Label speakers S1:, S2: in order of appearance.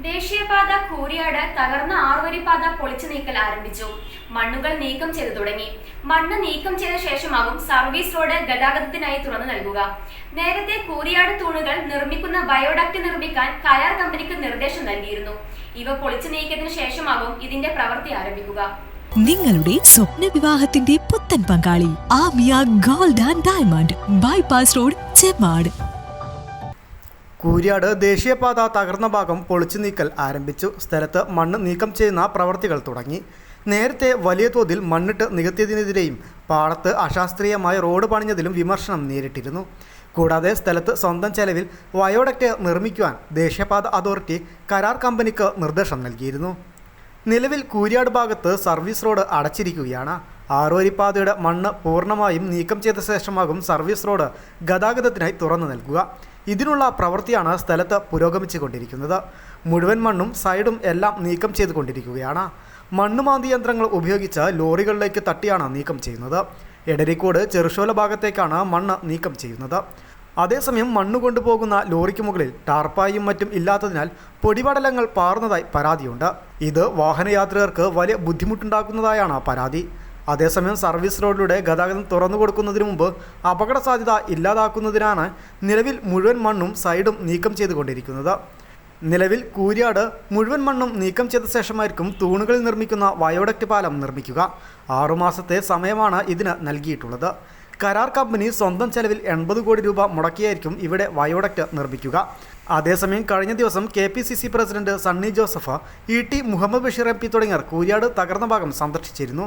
S1: ദേശീയപാത കൂരിയാട് തകർന്ന ആറുവരിപ്പാത പൊളിച്ചു നീക്കൽ ആരംഭിച്ചു. മണ്ണുകൾ നീക്കം ചെയ്തു തുടങ്ങി. മണ്ണ് നീക്കം ചെയ്ത ശേഷമാകും സർവീസ് റോഡ് ഗതാഗതത്തിനായി തുറന്നു നൽകുക. നേരത്തെ കൂരിയാട് തൂണുകൾ നിർമ്മിക്കുന്ന ബയോഡക്ട് നിർമ്മിക്കാൻ കയർ കമ്പനിക്ക് നിർദ്ദേശം നൽകിയിരുന്നു. ഇവ പൊളിച്ചു നീക്കിയതിനു ശേഷമാകും ഇതിന്റെ പ്രവൃത്തി ആരംഭിക്കുക.
S2: നിങ്ങളുടെ സ്വപ്ന വിവാഹത്തിന്റെ പുത്തൻ പങ്കാളി Amiya gold and diamond. Bypass road Chemmad
S3: Kooriyad ദേശീയപാത തകർന്ന ഭാഗം പൊളിച്ചു നീക്കൽ ആരംഭിച്ചു. സ്ഥലത്ത് മണ്ണ് നീക്കം ചെയ്യുന്ന പ്രവർത്തികൾ തുടങ്ങി. നേരത്തെ വലിയ തോതിൽ മണ്ണിട്ട് നികത്തിയതിനെതിരെയും പാടത്ത് അശാസ്ത്രീയമായ റോഡ് പണിഞ്ഞതിലും വിമർശനം നേരിട്ടിരുന്നു. കൂടാതെ സ്ഥലത്ത് സ്വന്തം ചെലവിൽ വയോഡക്റ്റ് നിർമ്മിക്കുവാൻ ദേശീയപാത അതോറിറ്റി കരാർ കമ്പനിക്ക് നിർദ്ദേശം നൽകിയിരുന്നു. നിലവിൽ കൂരിയാട് ഭാഗത്ത് സർവീസ് റോഡ് അടച്ചിരിക്കുകയാണ്. ആറോരിപ്പാതയുടെ മണ്ണ് പൂർണമായും നീക്കം ചെയ്ത ശേഷമാകും സർവീസ് റോഡ് ഗതാഗതത്തിനായി തുറന്നു നൽകുക. ഇതിനുള്ള പ്രവൃത്തിയാണ് സ്ഥലത്ത് പുരോഗമിച്ചുകൊണ്ടിരിക്കുന്നത്. മുഴുവൻ മണ്ണും സൈഡും എല്ലാം നീക്കം ചെയ്തുകൊണ്ടിരിക്കുകയാണ്. മണ്ണുമാന്തി യന്ത്രങ്ങൾ ഉപയോഗിച്ച് ലോറികളിലേക്ക് തട്ടിയാണ് നീക്കം ചെയ്യുന്നത്. എടരിക്കോട് ചെറുശോല ഭാഗത്തേക്കാണ് മണ്ണ് നീക്കം ചെയ്യുന്നത്. അതേസമയം മണ്ണ് കൊണ്ടുപോകുന്ന ലോറിക്ക് മുകളിൽ ടാർപ്പായും മറ്റും ഇല്ലാത്തതിനാൽ പൊടിപടലങ്ങൾ പാറുന്നതായി പരാതിയുണ്ട്. ഇത് വാഹനയാത്രികർക്ക് വലിയ ബുദ്ധിമുട്ടുണ്ടാക്കുന്നതായാണ് പരാതി. അതേസമയം സർവീസ് റോഡിലൂടെ ഗതാഗതം തുറന്നു കൊടുക്കുന്നതിന് മുമ്പ് അപകട സാധ്യത ഇല്ലാതാക്കുന്നതിനാണ് നിലവിൽ മുഴുവൻ മണ്ണും സൈഡും നീക്കം ചെയ്തുകൊണ്ടിരിക്കുന്നത്. നിലവിൽ കൂരിയാട് മുഴുവൻ മണ്ണും നീക്കം ചെയ്ത ശേഷമായിരിക്കും തൂണുകളിൽ നിർമ്മിക്കുന്ന വയോഡക്റ്റ് പാലം നിർമ്മിക്കുക. ആറുമാസത്തെ സമയമാണ് ഇതിന് നൽകിയിട്ടുള്ളത്. കരാർ കമ്പനി സ്വന്തം ചെലവിൽ എൺപത് കോടി രൂപ മുടക്കിയായിരിക്കും ഇവിടെ വയോഡക്റ്റ് നിർമ്മിക്കുക. അതേസമയം കഴിഞ്ഞ ദിവസം K P C C president Sunny Joseph E T Muhammad Basheer M P തുടങ്ങിയവർ കൂരിയാട് തകർന്ന ഭാഗം സന്ദർശിച്ചിരുന്നു.